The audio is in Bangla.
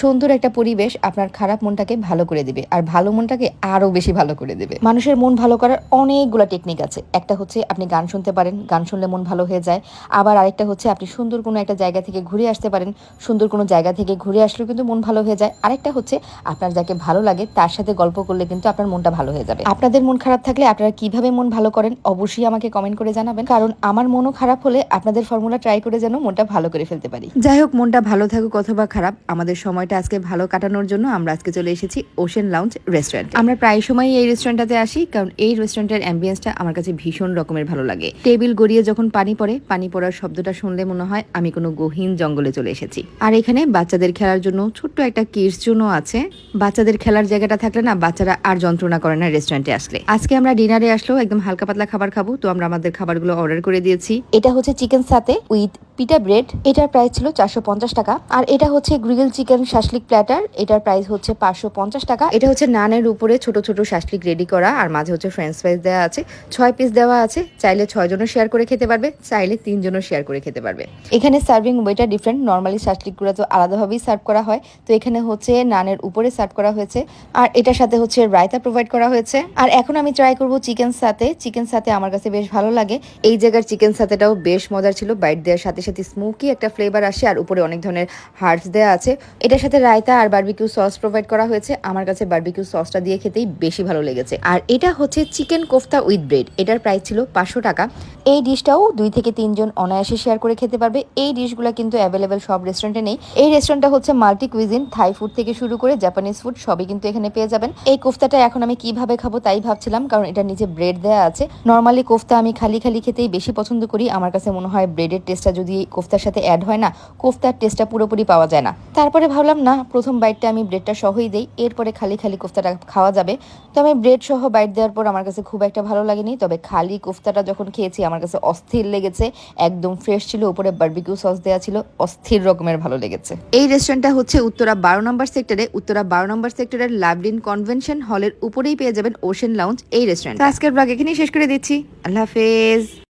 সুন্দর একটা পরিবেশ আপনার খারাপ মনটাকে ভালো করে দিবে আর ভালো মনটাকে আরও বেশি ভালো করে দেবে। মানুষের মন ভালো করার অনেকগুলো টেকনিক আছে। একটা হচ্ছে আপনি গান শুনতে পারেন, গান শুনলে মন ভালো হয়ে যায়। আবার আরেকটা হচ্ছে আপনি সুন্দর কোনো একটা জায়গা থেকে ঘুরে আসতে পারেন। সুন্দর কোনো জায়গা থেকে ঘুরে আসলেও কিন্তু মন ভালো হয়ে যায়। আরেকটা হচ্ছে আপনার যাকে ভালো লাগে তার সাথে গল্প করলে কিন্তু আপনার মনটা ভালো হয়ে যাবে। আপনাদের মন খারাপ থাকলে আপনারা কীভাবে মন ভালো করেন অবশ্যই আমাকে কমেন্ট করে জানাবেন। কারণ আমার মনও খারাপ হলে আপনাদের ফর্মুলা ট্রাই করে যেন মনটা ভালো করে ফেলতে পারি। যাই হোক, মনটা ভালো থাকুক অথবা খারাপ, আমাদের সময়টা আজকে ভালো কাটানোর জন্য আমরা আজকে চলে এসেছি ওশেন লাউঞ্জ রেস্টুরেন্ট আমরা প্রায় সময় এই রেস্টুরেন্টটাতে আসি কারণ এই রেস্টুরেন্টের অ্যাম্বিয়েন্সটা আমার কাছে ভীষণ রকমের ভালো লাগে। টেবিল গড়িয়ে যখন পানি পড়ে পানি পড়ার শব্দটা শুনলে মনে হয় আমি কোনো গহীন জঙ্গলে চলে এসেছি। আর এখানে বাচ্চাদের খেলার জন্য ছোট্ট একটা কিডস জোনও আছে। বাচ্চাদের খেলার জায়গাটা থাকলে না বাচ্চারা আর যন্ত্রণা করে না রেস্টুরেন্টে আসলে। আজকে আমরা ডিনারে আসলেও একদম হালকা পাতলা খাবার খাব তো আমরা আমাদের খাবারগুলো অর্ডার করে দিয়েছি। এটা হচ্ছে চিকেন সাথে উইথ পিটা ব্রেড, এটার প্রাইস ছিল চারশো পঞ্চাশ টাকা। আর এটা হচ্ছে গ্রিল চিকেন শাসলিক প্ল্যাটার, এটার প্রাইস হচ্ছে পাঁচশো পঞ্চাশ টাকা। এটা হচ্ছে নানের উপরে ছোট ছোট শাসলিক রেডি করা, আর মাঝে হচ্ছে ফ্রেঞ্চ ফ্রাইস দেওয়া আছে। ছয় পিস দেওয়া আছে, চাইলে ছয় জনও শেয়ার করে খেতে পারবে, চাইলে তিনজনও শেয়ার করে খেতে পারবে। এখানে সার্ভিং ওয়েটা ডিফারেন্ট নর্মালি শাসলিকগুলো তো আলাদাভাবেই সার্ভ করা হয়। তো এখানে হচ্ছে নানের উপরে সার্ভ করা হয়েছে, আর এটার সাথে হচ্ছে রায়তা প্রোভাইড করা হয়েছে। আর এখন আমি ট্রাই করব চিকেন সাথে চিকেন সাথে আমার কাছে বেশ ভালো লাগে। এই জায়গার চিকেন সাথেটাও বেশ মজার ছিল বাইট দেওয়ার সাথে সাথে স্মোকি একটা ফ্লেভার আসে আর উপরে অনেক ধরনের হার্টস দেওয়া আছে। এটার সাথে রায়তা আর বার্বিকিউ সস প্রোভাইড করা হয়েছে। আমার কাছে বারবিকিউ সসটা দিয়ে খেতেই বেশি ভালো লেগেছে। আর এটা হচ্ছে চিকেন কোফতা উইথ ব্রেড এটার প্রাইস ছিল পাঁচশো টাকা। এই ডিশটাও দুই থেকে তিনজন অনায়াসে শেয়ার করে খেতে পারবে। এই ডিশগুলো কিন্তু অ্যাভেলেবেল সব রেস্টুরেন্টে নেই। এই রেস্টুরেন্টটা হচ্ছে মাল্টি কুইজিন থাই ফুড থেকে শুরু করে জাপানিজ ফুড সবই কিন্তু এখানে পেয়ে যাবেন। এই কোফতাটা এখন আমি কীভাবে খাব তাই ভাবছিলাম, কারণ এটা নিচে ব্রেড দেওয়া আছে। নর্মালি কোফতা আমি খালি খালি খেতেই বেশি পছন্দ করি। আমার কাছে মনে হয় ব্রেডের টেস্টটা যদি এই কোফতার সাথে অ্যাড হয় না, কোফতার টেস্টটা পুরোপুরি পাওয়া যায় না। তারপরে ভাবলাম, না, প্রথম বাইটটা আমি ব্রেডটা সহই দেই, এরপরে খালি খালি কোফতাটা খাওয়া যাবে। তো আমি ব্রেড সহ বাইট দেওয়ার পর আমার কাছে খুব একটা ভালো লাগেনি, তবে খালি কোফতাটা যখন খেয়েছি, আমার কাছে অস্থির লেগেছে, একদম ফ্রেশ ছিল, উপরে বারবিকিউ সস দেওয়া ছিল, অস্থির রকমের ভালো লেগেছে। এই রেস্টুরেন্টটা হচ্ছে উত্তরা বারো নম্বর সেক্টরে উত্তরা বারো নম্বর সেক্টরের লাভলিন কনভেনশন হলের উপরেই পেয়ে যাবেন ওশেন লাউঞ্জ এই রেস্টুরেন্ট আজকের ব্লগ এখানেই শেষ করে দিচ্ছি। আল্লাহ হাফেজ।